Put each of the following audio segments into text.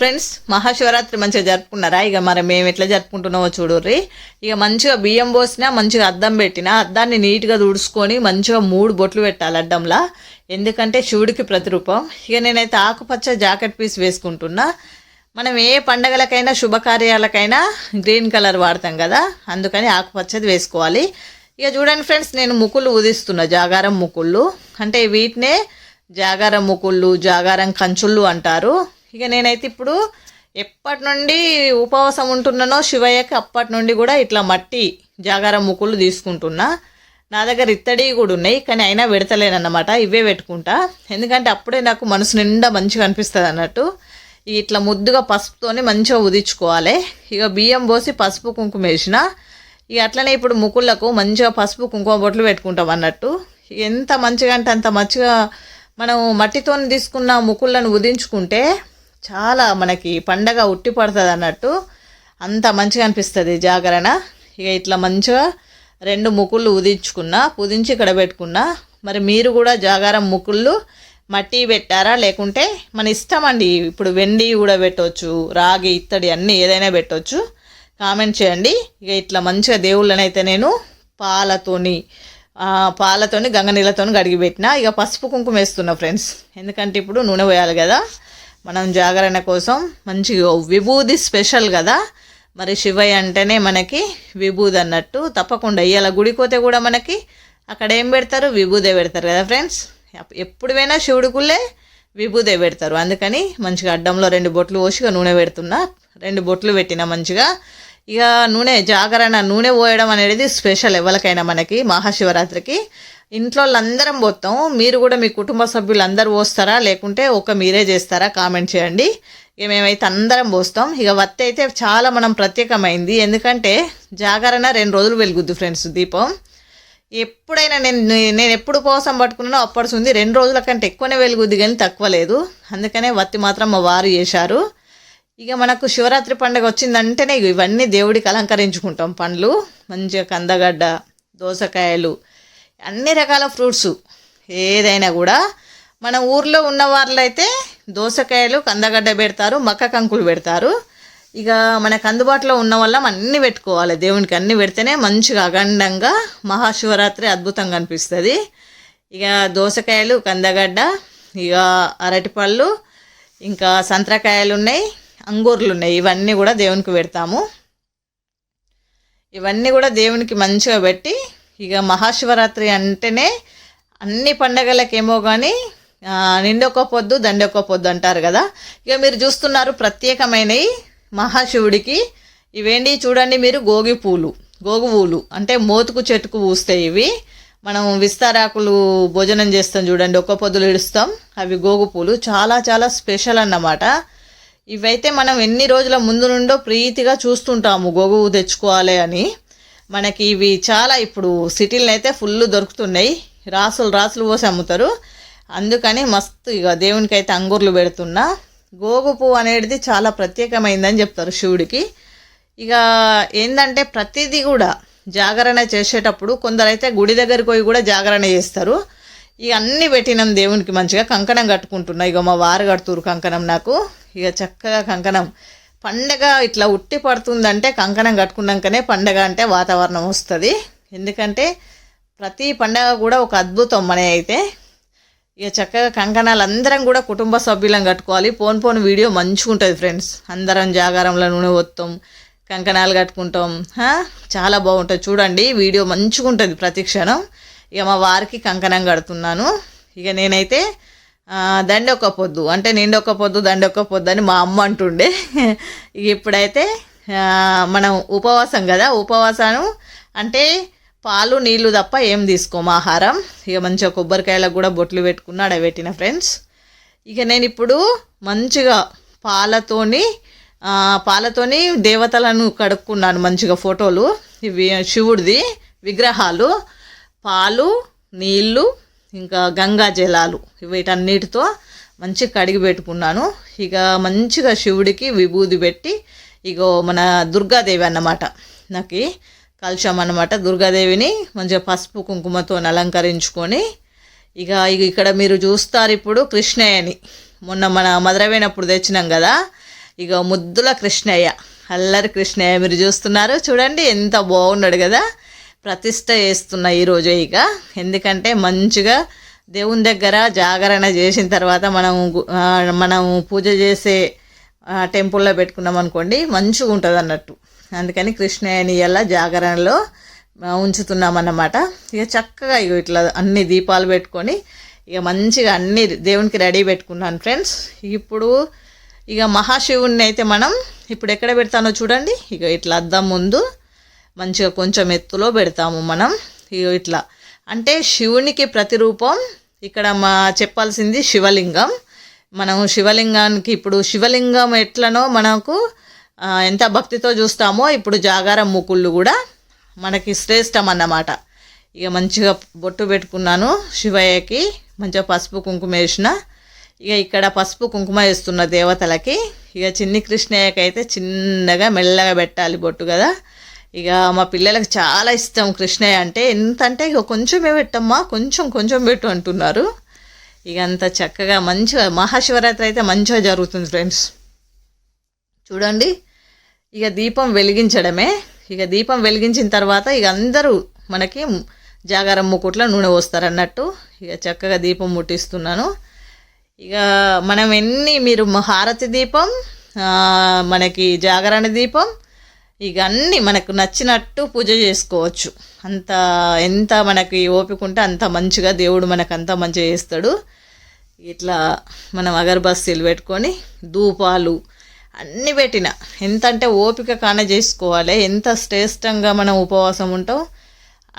Friends Mahashivratri మంచిగా జరుపుకున్నారా? ఇక మరి మేము ఎట్లా జరుపుకుంటున్నామో చూడుర్రి. ఇక మంచిగా బియ్యం పోసినా మంచిగా అద్దం పెట్టినా అద్దాన్ని నీట్గా తుడుచుకొని మంచిగా మూడు బొట్లు పెట్టాలి అడ్డంలా ఎందుకంటే శివుడికి ప్రతిరూపం. ఇక నేనైతే ఆకుపచ్చ జాకెట్ పీస్ వేసుకుంటున్నా. మనం ఏ పండగలకైనా శుభకార్యాలకైనా గ్రీన్ కలర్ వాడతాం కదా. అందుకని ఆకుపచ్చది వేసుకోవాలి. ఇక చూడండి ఫ్రెండ్స్ నేను ముకుళ్ళు ఉదిస్తున్నా జాగారం ముకుళ్ళు. అంటే వీటినే జాగారం ముకుళ్ళు జాగారం కంచుళ్ళు అంటారు. ఇక నేనైతే ఇప్పుడు ఎప్పటి నుండి ఉపవాసం ఉంటున్నానో శివయ్యకి అప్పటి నుండి కూడా ఇట్లా మట్టి జాగార ముక్కులు తీసుకుంటున్నా. నా దగ్గర ఇత్తడి కూడా ఉన్నాయి కానీ అయినా పెడతలేనన్నమాట. ఇవే పెట్టుకుంటా. ఎందుకంటే అప్పుడే నాకు మనసు నిండా మంచిగా అనిపిస్తుంది అన్నట్టు. ఇట్లా ముద్దుగా పసుపుతోనే మంచిగా ఉదించుకోవాలి. ఇక బియ్యం పోసి పసుపు కుంకుమ వేసిన. ఇక అట్లనే ఇప్పుడు ముకుళ్ళకు మంచిగా పసుపు కుంకుమ బొట్లు పెట్టుకుంటాం అన్నట్టు. ఎంత మంచిగా అంటే అంత మంచిగా మనం మట్టితో తీసుకున్న ముకుళ్ళను ఉదించుకుంటే చాలా మనకి పండగ ఉట్టి పడుతుంది అన్నట్టు అంత మంచిగా అనిపిస్తుంది జాగరణ. ఇక ఇట్లా మంచిగా రెండు ముకుళ్ళు ఉదించుకున్నా పుదించి ఇక్కడ పెట్టుకున్నా మరి మీరు కూడా జాగారం ముకుళ్ళు మట్టి పెట్టారా? లేకుంటే మన ఇష్టం అండి ఇప్పుడు వెండి కూడా పెట్టవచ్చు రాగి ఇత్తడి అన్నీ ఏదైనా పెట్టవచ్చు కామెంట్ చేయండి. ఇక ఇట్లా మంచిగా దేవుళ్ళని అయితే నేను పాలతోని పాలతోని గంగ నీళ్ళతోని కడిగి పెట్టిన. ఇక పసుపు కుంకుమ వేస్తున్నా ఫ్రెండ్స్. ఎందుకంటే ఇప్పుడు నూనె పోయాలి కదా. మనం జాగరణ కోసం మంచిగా విభూది స్పెషల్ కదా. మరి శివయ్య అంటేనే మనకి విభూది అన్నట్టు తప్పకుండా ఇవాళ గుడికోతే కూడా మనకి. అక్కడ ఏం పెడతారు? విభూదే పెడతారు కదా ఫ్రెండ్స్? ఎప్పుడు పోయినా శివుడుకులే విభూదే పెడతారు. అందుకని మంచిగా అడ్డంలో రెండు బొట్లు పోసిగా నూనె పెడుతున్నా. రెండు బొట్లు పెట్టిన మంచిగా. ఇక నూనె జాగరణ నూనె పోయడం అనేది స్పెషల్ ఎవరికైనా మనకి మహాశివరాత్రికి. ఇంట్లో అందరం పోతాం. మీరు కూడా మీ కుటుంబ సభ్యులు అందరూ పోస్తారా? లేకుంటే ఒక మీరే చేస్తారా? కామెంట్ చేయండి. ఇక మేమైతే అందరం పోస్తాం. ఇక వత్తి అయితే చాలా మనం ప్రత్యేకమైంది. ఎందుకంటే జాగరణ రెండు రోజులు వెలుగుద్ది ఫ్రెండ్స్ దీపం. ఎప్పుడైనా నేను నేను ఎప్పుడు కోసం పట్టుకున్నానో అప్పటి ఉంది రెండు రోజుల కంటే ఎక్కువనే వెలుగుద్ది కానీ తక్కువ లేదు. అందుకనే వత్తి మాత్రం మా వారు చేశారు. ఇక మనకు శివరాత్రి పండుగ వచ్చిందంటేనే ఇవన్నీ దేవుడికి అలంకరించుకుంటాం. పండ్లు మంచిగా కందగడ్డ దోసకాయలు అన్ని రకాల ఫ్రూట్స్ ఏదైనా కూడా. మన ఊర్లో ఉన్న వాళ్ళైతే దోసకాయలు కందగడ్డ పెడతారు మక్క కంకులు పెడతారు. ఇక మనకు అందుబాటులో ఉన్న వల్ల అన్నీ పెట్టుకోవాలి. దేవునికి అన్నీ పెడితేనే మంచిగా అఖండంగా మహాశివరాత్రి అద్భుతంగా అనిపిస్తుంది. ఇక దోసకాయలు కందగడ్డ ఇక అరటిపళ్ళు ఇంకా సంత్రకాయలు ఉన్నాయి అంగూర్లు ఉన్నాయి. ఇవన్నీ కూడా దేవునికి పెడతాము. ఇవన్నీ కూడా దేవునికి మంచిగా పెట్టి ఇక మహాశివరాత్రి అంటేనే అన్ని పండగలకేమో కానీ నిండొక పొద్దు దండొక పొద్దు అంటారు కదా. ఇక మీరు చూస్తున్నారు ప్రత్యేకమైనవి మహాశివుడికి. ఇవేంటి చూడండి మీరు గోగి పూలు గోగు పూలు. అంటే మోతుకు చెట్టుకు పూస్తాయి ఇవి. మనం విస్తారాకులు భోజనం చేస్తాం చూడండి ఒక్క పొద్దులు ఇడుస్తాం అవి గోగు పూలు. చాలా చాలా స్పెషల్ అన్నమాట. ఇవైతే మనం ఎన్ని రోజుల ముందు నుండో ప్రీతిగా చూస్తుంటాము గోగు తెచ్చుకోవాలి అని. మనకి ఇవి చాలా ఇప్పుడు సిటీలను అయితే ఫుల్ దొరుకుతున్నాయి. రాసులు రాసులు పోసి అమ్ముతారు. అందుకని మస్తు ఇక దేవునికి అయితే అంగూర్లు పెడుతున్నా. గోగు పువ్వు అనేది చాలా ప్రత్యేకమైందని చెప్తారు శివుడికి. ఇక ఏంటంటే ప్రతిదీ కూడా జాగరణ చేసేటప్పుడు కొందరైతే గుడి దగ్గరికి పోయి కూడా జాగరణ చేస్తారు. ఇక అన్నీ పెట్టినాం దేవునికి మంచిగా. కంకణం కట్టుకుంటున్నా. ఇక మా వారు కడుతురు కంకణం నాకు. ఇక చక్కగా కంకణం. పండగ ఇట్లా ఉట్టి పడుతుందంటే కంకణం కట్టుకున్నాకనే పండగ అంటే వాతావరణం వస్తుంది. ఎందుకంటే ప్రతి పండగ కూడా ఒక అద్భుతం మన అయితే. ఇక చక్కగా కంకణాలు అందరం కూడా కుటుంబ సభ్యులను కట్టుకోవాలి. పోన్ పోన్ వీడియో మంచిగా ఉంటుంది ఫ్రెండ్స్. అందరం జాగారంలో నూనె వస్తాం కంకణాలు కట్టుకుంటాం. చాలా బాగుంటుంది. చూడండి వీడియో మంచిగా ఉంటుంది ప్రతి క్షణం. ఇక మా వారికి కంకణం కడుతున్నాను. ఇక నేనైతే దండి ఒక పొద్దు అంటే నిండి ఒక పొద్దు దండి ఒక పొద్దు అని మా అమ్మ అంటుండే. ఇక ఇప్పుడైతే మనం ఉపవాసం కదా ఉపవాసం అంటే పాలు నీళ్ళు తప్ప ఏం తీసుకోము ఆహారం. ఇక మంచిగా కొబ్బరికాయలకు కూడా బొట్లు పెట్టుకున్న పెట్టిన ఫ్రెండ్స్. ఇక నేను ఇప్పుడు మంచిగా పాలతోని పాలతోని దేవతలను కడుక్కున్నాను మంచిగా ఫోటోలు. ఇవి శివుడిది విగ్రహాలు. పాలు నీళ్ళు ఇంకా గంగా జలాలు వీటన్నిటితో మంచిగా కడిగి పెట్టుకున్నాను. ఇక మంచిగా శివుడికి విభూది పెట్టి ఇగో మన దుర్గాదేవి అన్నమాట. నాకు కలుషం అన్నమాట. దుర్గాదేవిని మంచిగా పసుపు కుంకుమతో అలంకరించుకొని ఇక ఇక ఇక్కడ మీరు చూస్తారు ఇప్పుడు కృష్ణయ్యని. మొన్న మన మధురమైనప్పుడు తెచ్చినాం కదా. ఇక ముద్దుల కృష్ణయ్య. అల్లరి కృష్ణయ్య మీరు చూస్తున్నారు. చూడండి ఎంత బాగున్నాడు కదా. ప్రతిష్ట చేస్తున్న ఈరోజు ఇక. ఎందుకంటే మంచిగా దేవుని దగ్గర జాగరణ చేసిన తర్వాత మనం మనం పూజ చేసే టెంపుల్లో పెట్టుకున్నాం అనుకోండి మంచిగా ఉంటుంది అన్నట్టు. అందుకని కృష్ణయ్యని ఇలా జాగరణలో ఉంచుతున్నామన్నమాట ఉంచుతున్నాం అన్నమాట. ఇక చక్కగా ఇక ఇట్లా అన్ని దీపాలు పెట్టుకొని ఇక మంచిగా అన్ని దేవునికి రెడీ పెట్టుకున్నాను ఫ్రెండ్స్. ఇప్పుడు ఇక మహాశివుణ్ణి అయితే మనం ఇప్పుడు ఎక్కడ పెడతానో చూడండి. ఇక ఇట్లా అద్దం ముందు మంచిగా కొంచెం ఎత్తులో పెడతాము మనం. ఇట్లా. అంటే శివునికి ప్రతిరూపం ఇక్కడ మా చెప్పాల్సింది శివలింగం. మనం శివలింగానికి ఇప్పుడు శివలింగం ఎట్లనో మనకు ఎంత భక్తితో చూస్తామో ఇప్పుడు జాగారం ముకుళ్ళు కూడా మనకి శ్రేష్టం అన్నమాట. ఇక మంచిగా బొట్టు పెట్టుకున్నాను శివయ్యకి మంచిగా పసుపు కుంకుమ వేసిన. ఇక ఇక్కడ పసుపు కుంకుమ వేస్తున్న దేవతలకి. ఇక చిన్ని కృష్ణయ్యకి అయితే చిన్నగా మెల్లగా పెట్టాలి బొట్టు కదా. ఇక మా పిల్లలకు చాలా ఇష్టం కృష్ణయ్య అంటే. ఎంత అంటే ఇక కొంచెమే పెట్టమ్మా కొంచెం కొంచెం పెట్టు అంటున్నారు. ఇక అంత చక్కగా మంచిగా మహాశివరాత్రి అయితే మంచిగా జరుగుతుంది ఫ్రెండ్స్. చూడండి ఇక దీపం వెలిగించడమే. ఇక దీపం వెలిగించిన తర్వాత ఇక అందరూ మనకి జాగారం ముకుట్లో నూనె పోస్తారన్నట్టు. ఇక చక్కగా దీపం ముట్టిస్తున్నాను. ఇక మనం ఎన్ని మీరు హారతి దీపం మనకి జాగరణ దీపం ఇక అన్నీ మనకు నచ్చినట్టు పూజ చేసుకోవచ్చు. అంత ఎంత మనకి ఓపిక ఉంటే అంత మంచిగా దేవుడు మనకు అంత మంచిగా చేస్తాడు. ఇట్లా మనం అగరబస్తీలు పెట్టుకొని ధూపాలు అన్నీ పెట్టిన. ఎంత అంటే ఓపిక కాన చేసుకోవాలి. ఎంత శ్రేష్టంగా మనం ఉపవాసం ఉంటాం.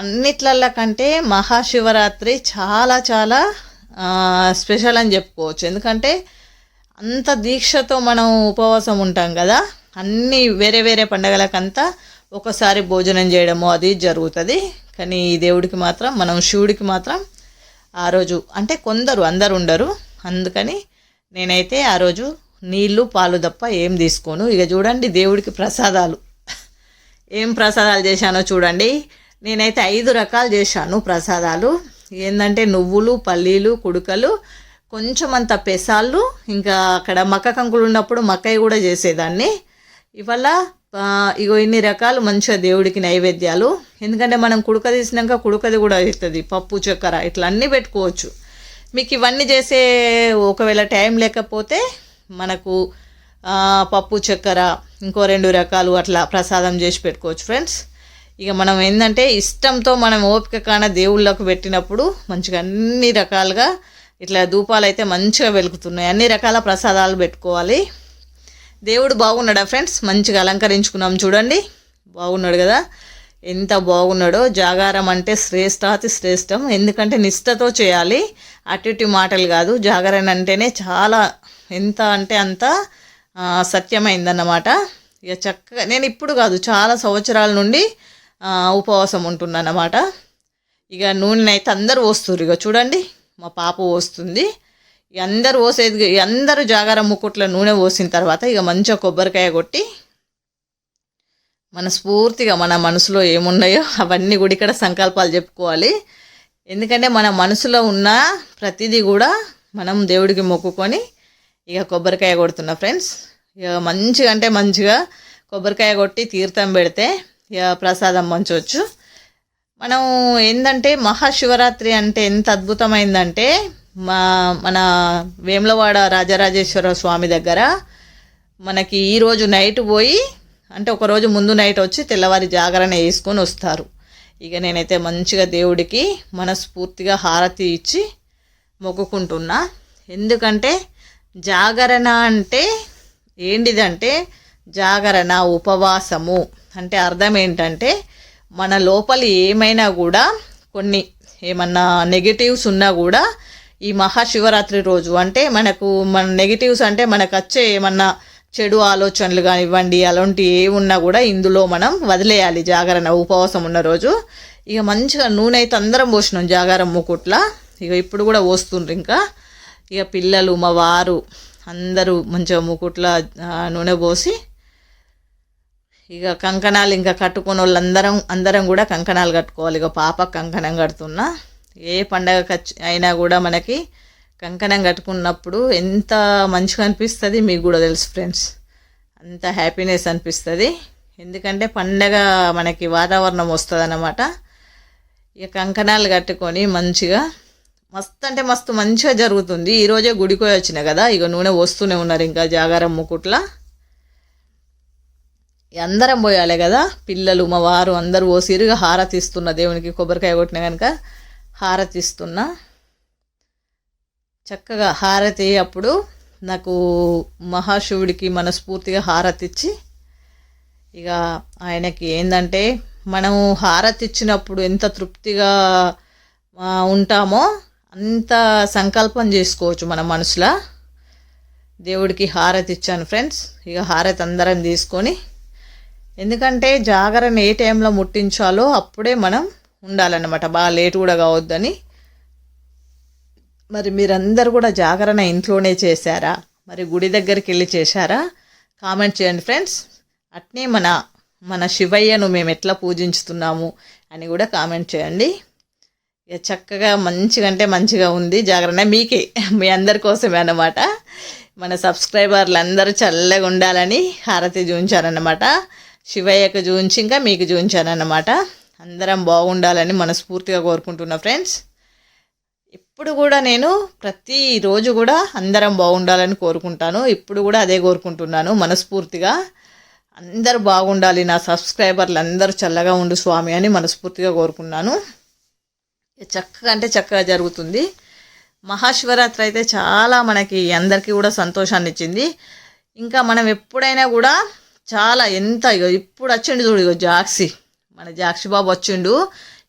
అన్నిట్లల్లో కంటే మహాశివరాత్రి చాలా చాలా స్పెషల్ అని చెప్పుకోవచ్చు. ఎందుకంటే అంత దీక్షతో మనం ఉపవాసం ఉంటాం కదా. అన్నీ వేరే వేరే పండగలకంతా ఒకసారి భోజనం చేయడము అది జరుగుతుంది. కానీ ఈ దేవుడికి మాత్రం మనం శివుడికి మాత్రం ఆ రోజు అంటే కొందరు అందరు ఉండరు. అందుకని నేనైతే ఆ రోజు నీళ్ళు పాలు తప్ప ఏం తీసుకోను. ఇక చూడండి దేవుడికి ప్రసాదాలు. ఏం ప్రసాదాలు చేశానో చూడండి. నేనైతే ఐదు రకాలు చేశాను ప్రసాదాలు. ఏంటంటే నువ్వులు పల్లీలు కుడుకలు కొంచెం అంత పెసాళ్ళు ఇంకా అక్కడ మక్క కంకులు ఉన్నప్పుడు మక్కయ్య కూడా చేసేదాన్ని. ఇవాళ ఇగో ఇన్ని రకాలు మంచిగా దేవుడికి నైవేద్యాలు. ఎందుకంటే మనం కుడుక తీసినాక కుడుకది కూడా అవుతుంది పప్పు చక్కెర ఇట్లా అన్నీ పెట్టుకోవచ్చు. మీకు ఇవన్నీ చేసే ఒకవేళ టైం లేకపోతే మనకు పప్పు చక్కెర ఇంకో రెండు రకాలు అట్లా ప్రసాదం చేసి పెట్టుకోవచ్చు ఫ్రెండ్స్. ఇక మనం ఏంటంటే ఇష్టంతో మనం ఓపిక కాన దేవుళ్ళకు పెట్టినప్పుడు మంచిగా అన్ని రకాలుగా ఇట్లా ధూపాలు అయితే మంచిగా వెలుగుతున్నాయి. అన్ని రకాల ప్రసాదాలు పెట్టుకోవాలి. దేవుడు బాగున్నాడా ఫ్రెండ్స్? మంచిగా అలంకరించుకున్నాం చూడండి. బాగున్నాడు కదా? ఎంత బాగున్నాడో. జాగారం అంటే శ్రేష్టాతి శ్రేష్టం. ఎందుకంటే నిష్ఠతో చేయాలి. అటు ఇటు మాటలు కాదు. జాగరణ అంటేనే చాలా ఎంత అంటే అంత సత్యమైందన్నమాట. ఇక చక్కగా నేను ఇప్పుడు కాదు చాలా సంవత్సరాల నుండి ఉపవాసం ఉంటున్నానమాట ఇక నూనె అయితే అందరూ పోస్తున్నారు ఇక చూడండి మా పాప వస్తుంది అందరూ పోసేది అందరూ జాగారం ముక్కుట్ల నూనె పోసిన తర్వాత ఇక మంచిగా కొబ్బరికాయ కొట్టి మనస్ఫూర్తిగా మన మనసులో ఏమున్నాయో అవన్నీ కూడా ఇక్కడ సంకల్పాలు చెప్పుకోవాలి. ఎందుకంటే మన మనసులో ఉన్న ప్రతిదీ కూడా మనం దేవుడికి మొక్కుకొని ఇక కొబ్బరికాయ కొడుతున్నా ఫ్రెండ్స్. ఇక మంచిగా అంటే మంచిగా కొబ్బరికాయ కొట్టి తీర్థం పెడితే ఇక ప్రసాదం మంచవచ్చు మనం ఏంటంటే మహాశివరాత్రి అంటే ఎంత అద్భుతమైందంటే మా మన వేములవాడ రాజరాజేశ్వర స్వామి దగ్గర మనకి ఈరోజు నైట్ పోయి అంటే ఒకరోజు ముందు నైట్ వచ్చి తెల్లవారి జాగరణ వేసుకొని వస్తారు. ఇక నేనైతే మంచిగా దేవుడికి మనస్ఫూర్తిగా హారతి ఇచ్చి మొక్కుకుంటున్నా. ఎందుకంటే జాగరణ అంటే ఏంటిదంటే జాగరణ ఉపవాసము. అంటే అర్థం ఏంటంటే మన లోపలి ఏమైనా కూడా కొన్ని ఏమన్నా నెగిటివ్స్ ఉన్నా కూడా ఈ మహాశివరాత్రి రోజు అంటే మనకు మన నెగిటివ్స్ అంటే మనకు వచ్చే ఏమన్నా చెడు ఆలోచనలు కానివ్వండి అలాంటి ఏ ఉన్నా కూడా ఇందులో మనం వదిలేయాలి. జాగరణ ఉపవాసం ఉన్న రోజు. ఇక మంచిగా నూనె అయితే అందరం పోసినాం జాగారం ముకుట్ల. ఇక ఇప్పుడు కూడా పోస్తుండ్రు ఇంకా. ఇక పిల్లలు మా వారు అందరూ మంచిగా ముకుట్ల నూనె పోసి ఇక కంకణాలు ఇంకా కట్టుకున్న వాళ్ళందరం అందరం కూడా కంకణాలు కట్టుకోవాలి. ఇక పాప కంకణం కడుతున్నా. ఏ పండగ అయినా కూడా మనకి కంకణం కట్టుకున్నప్పుడు ఎంత మంచిగా అనిపిస్తుంది మీకు కూడా తెలుసు ఫ్రెండ్స్. అంత హ్యాపీనెస్ అనిపిస్తుంది. ఎందుకంటే పండగ మనకి వాతావరణం వస్తుంది అన్నమాట ఇక కంకణాలు కట్టుకొని మంచిగా మస్తు అంటే మస్తు మంచిగా జరుగుతుంది. ఈరోజే గుడికి పోయి వచ్చిన కదా ఇక నూనె వస్తూనే ఉన్నారు ఇంకా జాగారం ముకుట్ల. అందరం పోయాలి కదా పిల్లలు మా వారు అందరూ ఓసిరుగా హారతి ఇస్తున్న దేవునికి కొబ్బరికాయ కొట్టిన కనుక. హారతిస్తున్నా. చక్కగా హారతి అప్పుడు నాకు మహాశివుడికి మనస్ఫూర్తిగా హారతి ఇచ్చి ఇక ఆయనకి ఏంటంటే మనము హారతి ఇచ్చినప్పుడు ఎంత తృప్తిగా ఉంటామో అంత సంకల్పం చేసుకోవచ్చు మన మనసులో. దేవుడికి హారతి ఇచ్చాను ఫ్రెండ్స్. ఇక హారతి అందరం తీసుకొని ఎందుకంటే జాగరణ ఏ టైంలో ముట్టించాలో అప్పుడే మనం ఉండాలన్నమాట. బాగా లేట్ కూడా కావద్దని. మరి మీరందరూ కూడా జాగరణ ఇంట్లోనే చేశారా? మరి గుడి దగ్గరికి వెళ్ళి చేశారా? కామెంట్ చేయండి ఫ్రెండ్స్. అట్నే మన మన శివయ్యను మేము ఎట్లా పూజించుతున్నాము అని కూడా కామెంట్ చేయండి. ఇక చక్కగా మంచిగా అంటే మంచిగా ఉంది జాగరణ. మీకే మీ అందరి కోసమే అన్నమాట. మన సబ్స్క్రైబర్లు అందరూ చల్లగా ఉండాలని హారతి చూపించారన్నమాట శివయ్యకు చూపించి ఇంకా మీకు చూపించానన్నమాట అందరం బాగుండాలని మనస్ఫూర్తిగా కోరుకుంటున్నా ఫ్రెండ్స్. ఇప్పుడు కూడా నేను ప్రతిరోజు కూడా అందరం బాగుండాలని కోరుకుంటాను. ఇప్పుడు కూడా అదే కోరుకుంటున్నాను మనస్ఫూర్తిగా. అందరూ బాగుండాలి నా సబ్స్క్రైబర్లు అందరూ చల్లగా ఉండు స్వామి అని మనస్ఫూర్తిగా కోరుకున్నాను. చక్కగా అంటే చక్కగా జరుగుతుంది. మహాశివరాత్రి అయితే చాలా మనకి అందరికీ కూడా సంతోషాన్ని ఇచ్చింది. ఇంకా మనం ఎప్పుడైనా కూడా చాలా ఎంత ఇగో ఇప్పుడు వచ్చిండు చూడు ఇగో జాక్సీ. మన జాక్షి బాబు వచ్చిండు.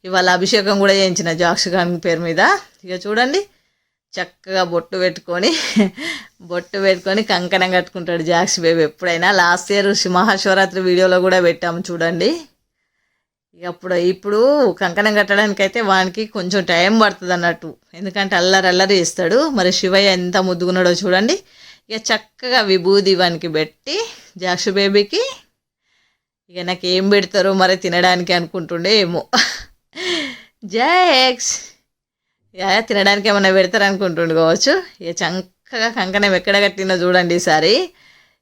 ఇవాళ అభిషేకం కూడా చేయించిన జాక్షి గారి పేరు మీద. ఇక చూడండి చక్కగా బొట్టు పెట్టుకొని బొట్టు పెట్టుకొని కంకణం కట్టుకుంటాడు జాక్షి బేబీ. ఎప్పుడైనా లాస్ట్ ఇయర్ మహాశివరాత్రి వీడియోలో కూడా పెట్టాము చూడండి. ఇక అప్పుడు ఇప్పుడు కంకణం కట్టడానికి అయితే వానికి కొంచెం టైం పడుతుంది అన్నట్టు. ఎందుకంటే అల్లరి అల్లరి ఇస్తాడు మరి శివయ్య ఎంత ముద్దుగున్నాడో చూడండి. ఇక చక్కగా విభూది వానికి పెట్టి జాక్షి బేబీకి ఇక నాకు ఏం పెడతారో మరి తినడానికి అనుకుంటుండే ఏమో. జాక్స్ ఇక తినడానికి ఏమైనా పెడతారు అనుకుంటుండు కావచ్చు. ఇక చక్కగా కంకణం ఎక్కడ కట్టినా చూడండి ఈసారి.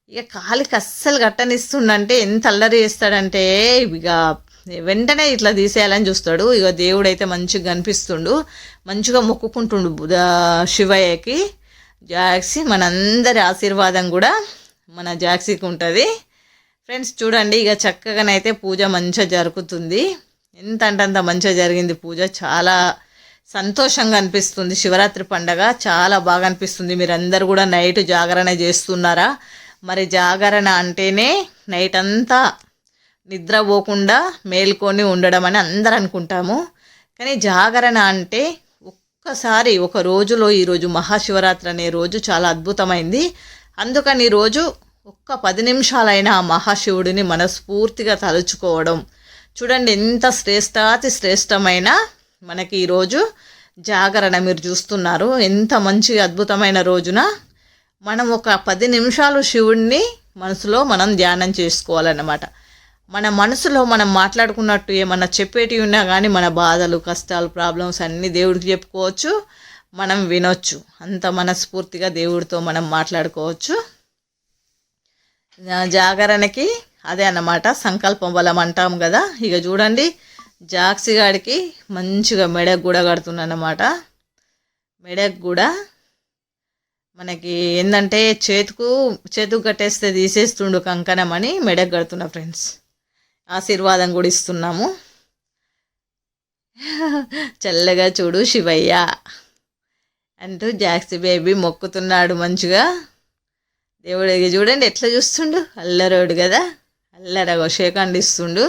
ఇక కాలికి అస్సలు కట్టనిస్తుండంటే ఎంత అల్లరి చేస్తాడంటే ఇక వెంటనే ఇట్లా తీసేయాలని చూస్తాడు. ఇక దేవుడైతే మంచిగా కనిపిస్తుండు. మంచిగా మొక్కుకుంటుండు బుధ- శివయ్యకి. జాక్సీ మనందరి ఆశీర్వాదం కూడా మన జాక్సీకి ఉంటుంది. ఫ్రెండ్స్ చూడండి ఇక చక్కగానైతే పూజ మంచిగా జరుగుతుంది. ఎంత అంటే అంత మంచిగా జరిగింది పూజ. చాలా సంతోషంగా అనిపిస్తుంది. శివరాత్రి పండగ చాలా బాగా అనిపిస్తుంది. మీరందరూ కూడా నైట్ జాగరణ చేస్తున్నారా? మరి జాగరణ అంటేనే నైట్ అంతా నిద్రపోకుండా మేల్కొని ఉండడం అని అందరూ అనుకుంటాము. కానీ జాగరణ అంటే ఒక్కసారి ఒక రోజులో ఈరోజు మహాశివరాత్రి అనే రోజు చాలా అద్భుతమైంది. అందుకని ఈరోజు ఒక్క పది నిమిషాలైనా ఆ మహాశివుడిని మనస్ఫూర్తిగా తలుచుకోవడం. చూడండి ఎంత శ్రేష్టాతి శ్రేష్టమైన మనకి ఈరోజు జాగరణ మీరు చూస్తున్నారు. ఎంత మంచి అద్భుతమైన రోజున మనం ఒక పది నిమిషాలు శివుడిని మనసులో మనం ధ్యానం చేసుకోవాలన్నమాట. మన మనసులో మనం మాట్లాడుకున్నట్టు ఏమన్నా చెప్పేటివి ఉన్నా కానీ మన బాధలు కష్టాలు ప్రాబ్లమ్స్ అన్నీ దేవుడికి చెప్పుకోవచ్చు మనం వినొచ్చు. అంత మనస్ఫూర్తిగా దేవుడితో మనం మాట్లాడుకోవచ్చు. జాగరణకి అదే అన్నమాట. సంకల్పం బలం అంటాం కదా. ఇక చూడండి జాక్సిగాడికి మంచిగా మెడకు కూడా కడుతున్నానమాట మెడకు కూడా మనకి ఏంటంటే చేతుకు చేతుకు కట్టేస్తే తీసేస్తుండు కంకణం అని మెడకు కడుతున్నా ఫ్రెండ్స్. ఆశీర్వాదం కూడా ఇస్తున్నాము. చల్లగా చూడు శివయ్య. అంటూ జాక్సీ బేబీ మొక్కుతున్నాడు మంచిగా. దేవుడు ఇక చూడండి ఎట్లా చూస్తుండు? అల్లరోడు కదా? అల్లరి అభిషేకాన్ని ఇస్తుండు.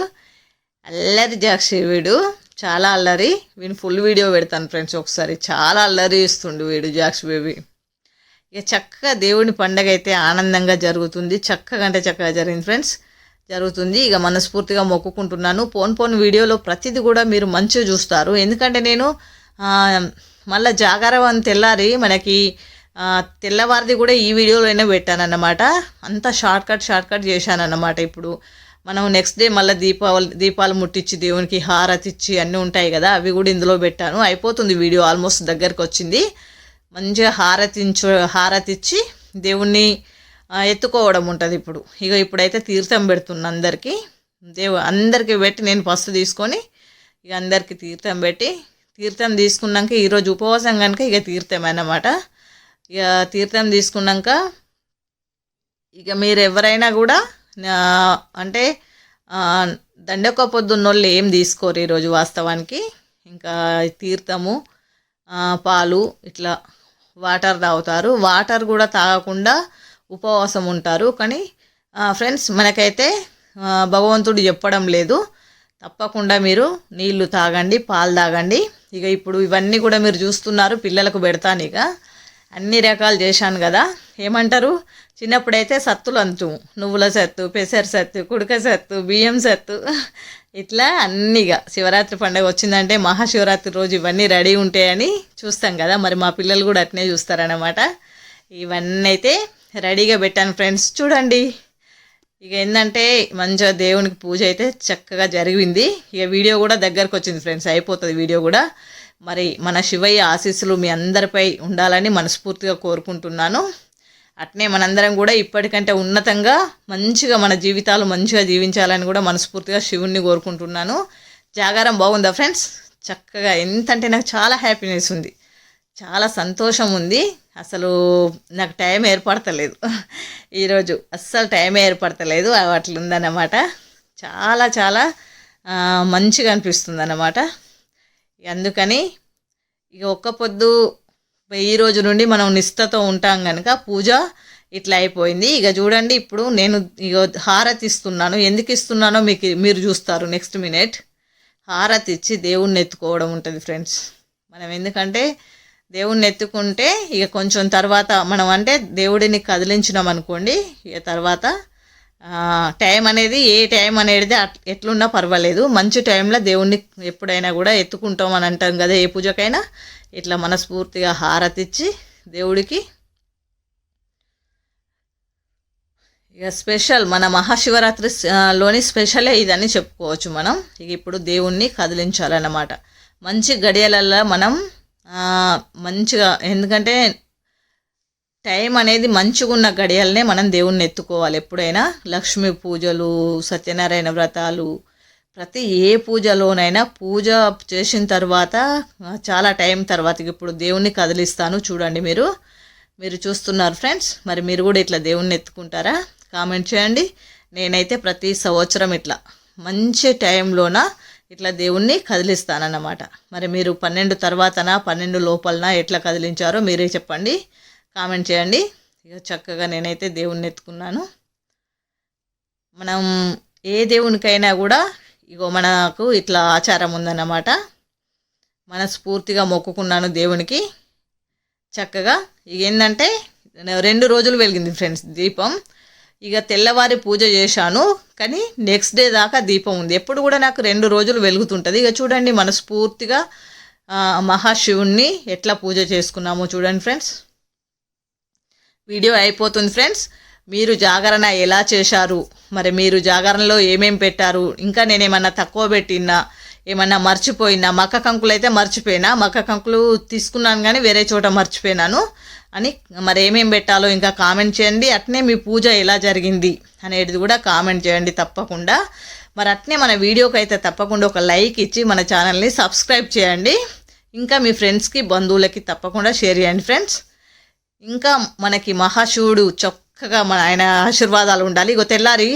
అల్లరి జాక్షి వీడు చాలా అల్లరి. వీడు ఫుల్ వీడియో పెడతాను ఫ్రెండ్స్ ఒకసారి. చాలా అల్లరి ఇస్తుండు వీడు జాక్షి బేబీ. ఇక చక్కగా దేవుని పండగ అయితే ఆనందంగా జరుగుతుంది. చక్కగా అంటే చక్కగా జరిగింది ఫ్రెండ్స్ జరుగుతుంది. ఇక మనస్ఫూర్తిగా మొక్కుకుంటున్నాను. పోన్ పోన్ వీడియోలో ప్రతిదీ కూడా మీరు మంచిగా చూస్తారు. ఎందుకంటే నేను మళ్ళీ జాగారం అని తెల్లారి మనకి తెల్లవారిది కూడా ఈ వీడియోలోనే పెట్టానన్నమాట. అంతా షార్ట్ కట్ షార్ట్ కట్ చేశానన్నమాట ఇప్పుడు. మనం నెక్స్ట్ డే మళ్ళీ దీపావళి దీపాలు ముట్టించి దేవునికి హారతి ఇచ్చి అన్నీ ఉంటాయి కదా అవి కూడా ఇందులో పెట్టాను. అయిపోతుంది వీడియో ఆల్మోస్ట్ దగ్గరకు వచ్చింది మంచిగా హారతించు హారతి ఇచ్చి దేవుణ్ణి ఎత్తుకోవడం ఉంటుంది ఇప్పుడు. ఇక ఇప్పుడైతే తీర్థం పెడుతున్నా అందరికీ. దేవు అందరికీ పెట్టి నేను ఫస్ట్ తీసుకొని ఇక అందరికీ తీర్థం పెట్టి తీర్థం తీసుకున్నాక ఈరోజు ఉపవాసం కనుక ఇక తీర్థం అన్నమాట. ఇక తీర్థం తీసుకున్నాక ఇక మీరు ఎవరైనా కూడా అంటే ఆ, దండొక్క పొద్దున్నోళ్ళు ఏం తీసుకోరు ఈరోజు వాస్తవానికి. ఇంకా తీర్థము పాలు ఇట్లా వాటర్ తాగుతారు. వాటర్ కూడా తాగకుండా ఉపవాసం ఉంటారు. కానీ ఫ్రెండ్స్ మనకైతే భగవంతుడు చెప్పడం లేదు. తప్పకుండా మీరు నీళ్ళు తాగండి పాలు తాగండి. ఇక ఇప్పుడు ఇవన్నీ కూడా మీరు చూస్తున్నారు పిల్లలకు పెడతాను ఇక. అన్ని రకాలు చేశాను కదా. ఏమంటారు? చిన్నప్పుడైతే సత్తులు అంతు. నువ్వుల సత్తు పెసర సత్తు కుడక సత్తు బియ్యం సత్తు. ఇట్లా అన్నీగా. శివరాత్రి పండుగ వచ్చిందంటే మహాశివరాత్రి రోజు ఇవన్నీ రెడీ ఉంటాయని చూస్తాం కదా. మరి మా పిల్లలు కూడా అట్నే చూస్తారనమాట ఇవన్నీ అయితే రెడీగా పెట్టాను ఫ్రెండ్స్. చూడండి. ఇక ఏంటంటే మంచిగా దేవునికి పూజ అయితే చక్కగా జరిగింది. ఇక వీడియో కూడా దగ్గరకు వచ్చింది ఫ్రెండ్స్. అయిపోతుంది వీడియో కూడా. మరి మన శివయ్య ఆశీస్సులు మీ అందరిపై ఉండాలని మనస్ఫూర్తిగా కోరుకుంటున్నాను. అట్నే మనందరం కూడా ఇప్పటికంటే ఉన్నతంగా మంచిగా మన జీవితాలు మంచిగా జీవించాలని కూడా మనస్ఫూర్తిగా శివుణ్ణి కోరుకుంటున్నాను. జాగారం బాగుందా ఫ్రెండ్స్? చక్కగా ఎంత అంటే నాకు చాలా హ్యాపీనెస్ ఉంది. చాలా సంతోషం ఉంది. అసలు నాకు టైం ఏర్పడతలేదు. ఈరోజు అస్సలు టైం ఏర్పడతలేదు. అట్లా ఉందన్నమాట చాలా చాలా మంచిగా అనిపిస్తుంది అన్నమాట అందుకని ఇక ఒక్క పొద్దు ఈ రోజు నుండి మనం నిష్టతో ఉంటాం కనుక పూజ ఇట్లా అయిపోయింది. ఇక చూడండి ఇప్పుడు నేను ఇక హారతి ఇస్తున్నాను. ఎందుకు ఇస్తున్నానో మీకు మీరు చూస్తారు నెక్స్ట్ మినిట్. హారతి ఇచ్చి దేవుణ్ణి ఎత్తుకోవడం ఉంటుంది ఫ్రెండ్స్. మనం ఎందుకంటే దేవుణ్ణి ఎత్తుకుంటే ఇక కొంచెం తర్వాత మనం అంటే దేవుడిని కదిలించినాం అనుకోండి ఇక తర్వాత టైం అనేది ఏ టైం అనేది అట్- ఎట్లున్నా పర్వాలేదు. మంచి టైంలో దేవుణ్ణి ఎప్పుడైనా కూడా ఎత్తుకుంటాం అని అంటాం కదా ఏ పూజకైనా. ఇట్లా మనస్ఫూర్తిగా హారతిచ్చి దేవుడికి ఇక స్పెషల్ మన మహాశివరాత్రి లోని స్పెషలే ఇదని చెప్పుకోవచ్చు మనం. ఇక ఇప్పుడు దేవుణ్ణి కదిలించాలన్నమాట. మంచి గడియలల్లో మనం మంచిగా ఎందుకంటే టైం అనేది మంచిగా ఉన్న గడియలనే మనం దేవుణ్ణి ఎత్తుకోవాలి. ఎప్పుడైనా లక్ష్మీ పూజలు సత్యనారాయణ వ్రతాలు ప్రతి ఏ పూజలోనైనా పూజ చేసిన తర్వాత చాలా టైం తర్వాత ఇప్పుడు దేవుణ్ణి కదిలిస్తాను చూడండి మీరు. మీరు చూస్తున్నారు ఫ్రెండ్స్ మరి మీరు కూడా ఇట్లా దేవుణ్ణి ఎత్తుకుంటారా? కామెంట్ చేయండి. నేనైతే ప్రతి సంవత్సరం ఇట్లా మంచి టైంలోన ఇట్లా దేవుణ్ణి కదిలిస్తానన్నమాట. మరి మీరు పన్నెండు తర్వాతనా పన్నెండు లోపలనా ఎట్లా కదిలించారో మీరే చెప్పండి. కామెంట్ చేయండి. ఇక చక్కగా నేనైతే దేవుణ్ణి ఎత్తుకున్నాను. మనం ఏ దేవునికైనా కూడా ఇగో మనకు ఇట్లా ఆచారం ఉందన్నమాట. మనస్ఫూర్తిగా మొక్కుకున్నాను దేవునికి. చక్కగా ఇక ఏంటంటే రెండు రోజులు వెలిగింది ఫ్రెండ్స్ దీపం. ఇక తెల్లవారి పూజ చేశాను కానీ నెక్స్ట్ డే దాకా దీపం ఉంది. ఎప్పుడు కూడా నాకు రెండు రోజులు వెలుగుతుంటుంది. ఇక చూడండి మనస్ఫూర్తిగా మహాశివుణ్ణి ఎట్లా పూజ చేసుకున్నామో చూడండి ఫ్రెండ్స్. వీడియో అయిపోతుంది ఫ్రెండ్స్. మీరు జాగరణ ఎలా చేశారు? మరి మీరు జాగరణలో ఏమేమి పెట్టారు? ఇంకా నేను ఏమన్నా తక్కువ పెట్టినా ఏమన్నా మర్చిపోయినా మక్క కంకులు అయితే మర్చిపోయినా మక్క కంకులు తీసుకున్నాను కానీ వేరే చోట మర్చిపోయినాను అని మరి ఏమేమి పెట్టాలో ఇంకా కామెంట్ చేయండి. అట్నే మీ పూజ ఎలా జరిగింది అనేది కూడా కామెంట్ చేయండి తప్పకుండా. మరి అట్నే మన వీడియోకి అయితే తప్పకుండా ఒక లైక్ ఇచ్చి మన ఛానల్ని సబ్స్క్రైబ్ చేయండి. ఇంకా మీ ఫ్రెండ్స్కి బంధువులకి తప్పకుండా షేర్ చేయండి ఫ్రెండ్స్. ఇంకా మనకి మహాశివుడు చక్కగా మన ఆయన ఆశీర్వాదాలు ఉండాలి. ఇగో తెల్లారి